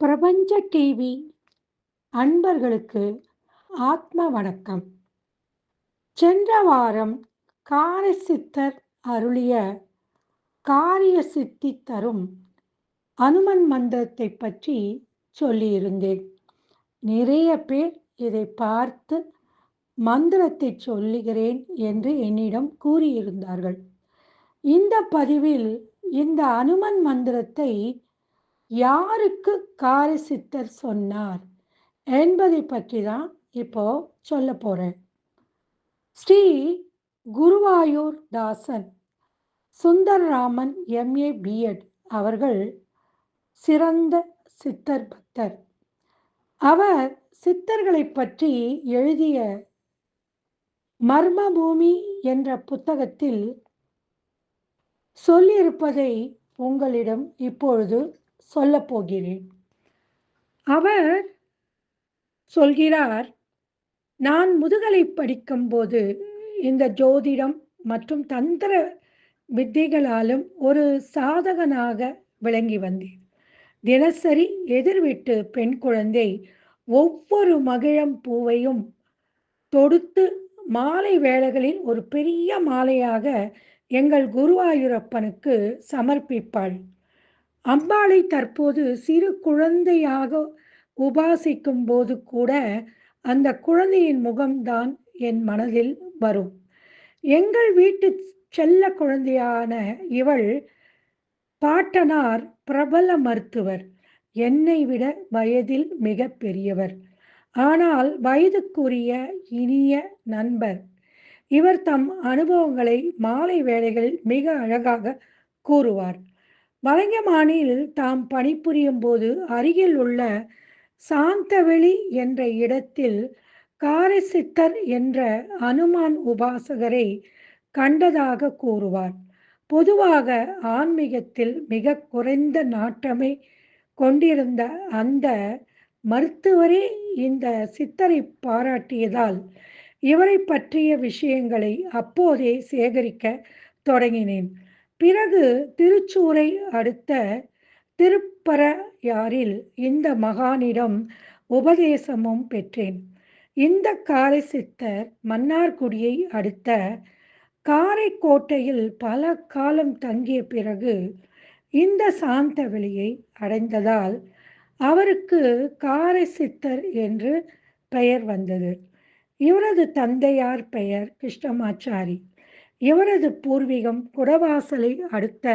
பிரபஞ்ச டிவி அன்பர்களுக்கு ஆத்ம வணக்கம் சென்ற வாரம் காரசித்தர் அருளிய காரிய சித்தி தரும் அனுமன் மந்திரத்தை பற்றி சொல்லியிருந்தேன். நிறைய பேர் இதை பார்த்து மந்திரத்தை சொல்லுகிறேன் என்று என்னிடம் கூறியிருந்தார்கள். இந்த பதிவில் இந்த அனுமன் மந்திரத்தை யாருக்கு காரசித்தர் சொன்னார் என்பதை பற்றி தான் இப்போ சொல்ல போகிறேன் ஸ்ரீ குருவாயூர் தாசன் சுந்தர்ராமன் எம்ஏ பிஎட் அவர்கள் சிறந்த சித்தர் பக்தர். அவர் சித்தர்களை பற்றி எழுதிய மர்மபூமி என்ற புத்தகத்தில் சொல்லியிருப்பதை உங்களிடம் இப்பொழுது சொல்லப் போகிறேன். அவர் சொல்கிறார் நான் முதுகலை படிக்கும்போது இந்த ஜோதிடம் மற்றும் தந்திர வித்தைகளாலும் ஒரு சாதகனாக விளங்கி வந்தேன். தினசரி எதிர்விட்டு பெண் குழந்தை ஒவ்வொரு மகிழம் பூவையும் தொடுத்து மாலை வேளைகளில் ஒரு பெரிய மாலையாக எங்கள் குருவாயூரப்பனுக்கு சமர்ப்பிப்பாள். அம்பாளை தற்போது சிறு குழந்தையாக உபாசிக்கும் போது கூட அந்த குழந்தையின் முகம்தான் என் மனதில் வரும். எங்கள் வீட்டு செல்ல குழந்தையான இவள் பாட்டனார் பிரபல மருத்துவர். என்னை விட வயதில் மிக பெரியவர். ஆனால் வயதுக்குரிய இனிய நண்பர். இவர் தம் அனுபவங்களை மாலை வேளைகளில் மிக அழகாக கூறுவார். வலங்கமானில் தாம் பணிபுரியும் போது அருகில் உள்ள சாந்தவெளி என்ற இடத்தில் காரசித்தர் என்ற அனுமான் உபாசகரை கண்டதாக கூறுவார். பொதுவாக ஆன்மீகத்தில் மிக குறைந்த நாட்டமே கொண்டிருந்த அந்த மருத்துவரே இந்த சித்தரை பாராட்டியதால் இவரை பற்றிய விஷயங்களை அப்போதே சேகரிக்க தொடங்கினேன். பிறகு திருச்சூரை அடுத்த திருப்பரையாரில் இந்த மகானிடம் உபதேசமும் பெற்றேன். இந்த காரை சித்தர் மன்னார்குடியை அடுத்த காரைக்கோட்டையில் பல காலம் தங்கிய பிறகு இந்த சாந்த வெளியை அடைந்ததால் அவருக்கு காரை சித்தர் என்று பெயர் வந்தது. இவரது தந்தையார் பெயர் கிருஷ்ணமாச்சாரி. இவரது பூர்வீகம் குடவாசலை அடுத்த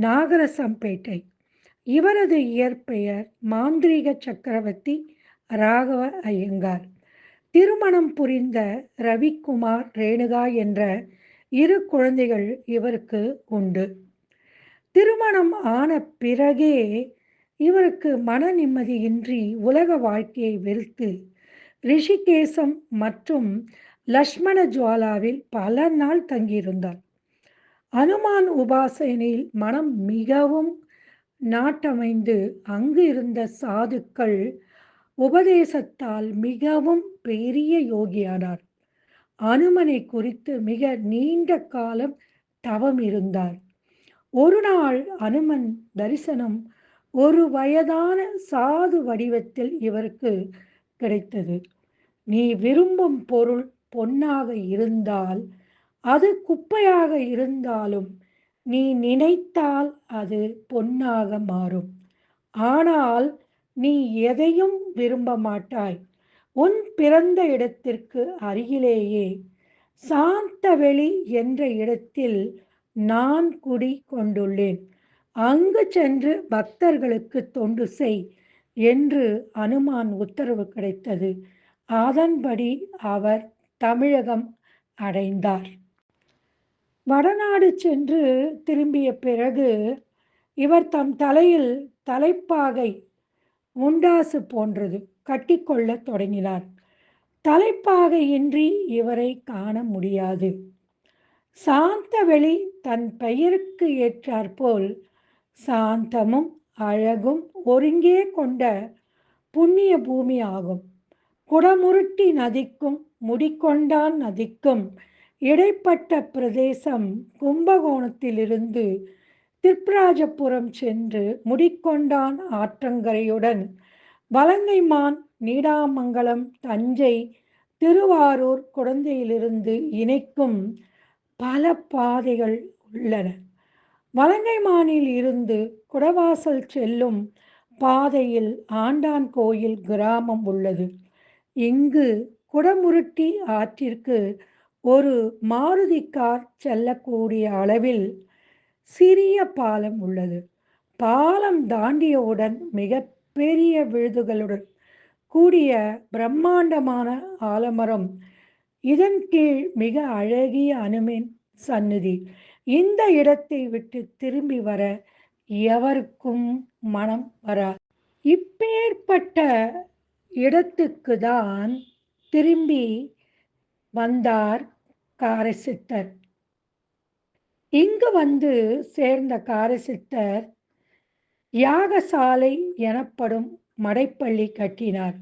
நாகரசம்பேட்டை? இவரது இயற்பெயர் மாந்திரீக சக்கரவர்த்தி ராகவ ஐயங்கார். திருமணம் புரிந்த ரவிக்குமார் ரேணுகா என்ற இரு குழந்தைகள் இவருக்கு உண்டு. திருமணம் ஆன பிறகே இவருக்கு மன நிம்மதியின்றி உலக வாழ்க்கையை வெறுத்து ரிஷிகேசம் மற்றும் லக்ஷ்மண ஜுவாலாவில் பல நாள் தங்கியிருந்தார். அனுமான் உபாசனையில் மனம் மிகவும் நாட்டமைந்து அங்கு இருந்த சாதுக்கள் உபதேசத்தால் மிகவும் பெரிய யோகியானார். அனுமனை குறித்து மிக நீண்ட காலம் தவம் இருந்தார். ஒரு நாள் அனுமன் தரிசனம் ஒரு வயதான சாது வடிவத்தில் இவருக்கு கிடைத்தது. நீ விரும்பும் பொருள் பொன்னாக இருந்தால் அது குப்பையாக இருந்தாலும் நீ நினைத்தால் அது பொன்னாக மாறும். ஆனால் நீ எதையும் விரும்ப மாட்டாய். உன் பிறந்த இடத்திற்கு அருகிலேயே சாந்தவெளி என்ற இடத்தில் நான் குடி கொண்டுள்ளேன். அங்கு சென்று பக்தர்களுக்கு தொண்டு செய் என்று அனுமான் உத்தரவு கிடைத்தது. அதன்படி அவர் தமிழகம் அடைந்தார். வடநாடு சென்று திரும்பிய பிறகு இவர் தம் தலையில் தலைப்பாகை முண்டாசு போன்றது கட்டிக்கொள்ளத் தொடங்கினார். தலைப்பாகையின்றி இவரை காண முடியாது. சாந்தவெளி தன் பெயருக்கு ஏற்றாற்போல் சாந்தமும் அழகும் ஒருங்கே கொண்ட புண்ணிய பூமி ஆகும். குடமுருட்டி நதிக்கும் முடிக்கொண்டான் நதிக்கும் இடைப்பட்ட பிரதேசம் கும்பகோணத்திலிருந்து திருப்ராஜபுரம் சென்று முடிக்கொண்டான் ஆற்றங்கரையுடன். வலங்கைமான் நீடாமங்கலம் தஞ்சை திருவாரூர் குழந்தையிலிருந்து இணைக்கும் பல பாதைகள் உள்ளன. வலங்கைமானில் இருந்து குடவாசல் செல்லும் பாதையில் ஆண்டான் கோயில் கிராமம் உள்ளது. இங்கு குடமுருட்டி ஆற்றிற்கு ஒரு மாருதி கார் செல்லக்கூடிய அளவில் சிறிய பாலம் உள்ளது. பாலம் தாண்டியவுடன் மிக பெரிய விழுதுகளுடன் கூடிய பிரம்மாண்டமான ஆலமரம் இதன் கீழ் மிக அழகிய அனுமின் சந்நிதி. இந்த இடத்தை விட்டு திரும்பி வர எவருக்கும் மனம் வராது. இப்பேற்பட்ட இடத்துக்கு தான் திரும்பி வந்தார் காரசித்தர். இங்கு வந்து சேர்ந்த காரசித்தர் யாகசாலை எனப்படும் மடைப்பள்ளி கட்டினார்.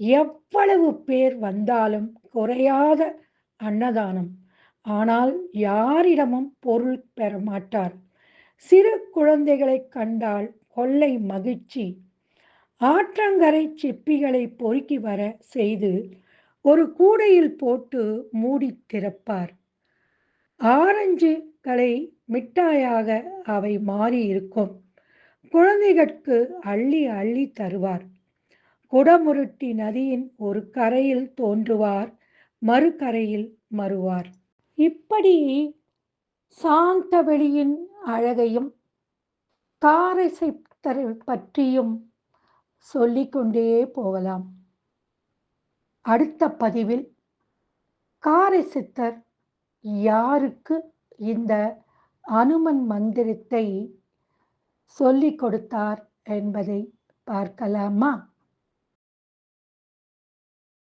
எவ்வளவு பேர் வந்தாலும் குறையாத அன்னதானம். ஆனால் யாரிடமும் பொருள் பெற மாட்டார். சிறு குழந்தைகளை கண்டால் கொள்ளை மகிழ்ச்சி. ஆற்றங்கரை சிப்பிகளை பொறுக்கி வர செய்து ஒரு கூடையில் போட்டு மூடி திறப்பார். ஆரஞ்சுகளை மிட்டாயாக அவை மாறி இருக்கும். குழந்தைகளுக்கு அள்ளி அள்ளி தருவார். குடமுருட்டி நதியின் ஒரு கரையில் தோன்றுவார் மறுகரையில் மறுவார். இப்படி சாந்தவெளியின் அழகையும் தாரசை பற்றியும் சொல்லிக்கொண்டே போகலாம். அடுத்த பதிவில் காரை சித்தர் யாருக்கு இந்த அனுமன் மந்திரத்தை சொல்லிக் கொடுத்தார் என்பதை பார்க்கலாமா?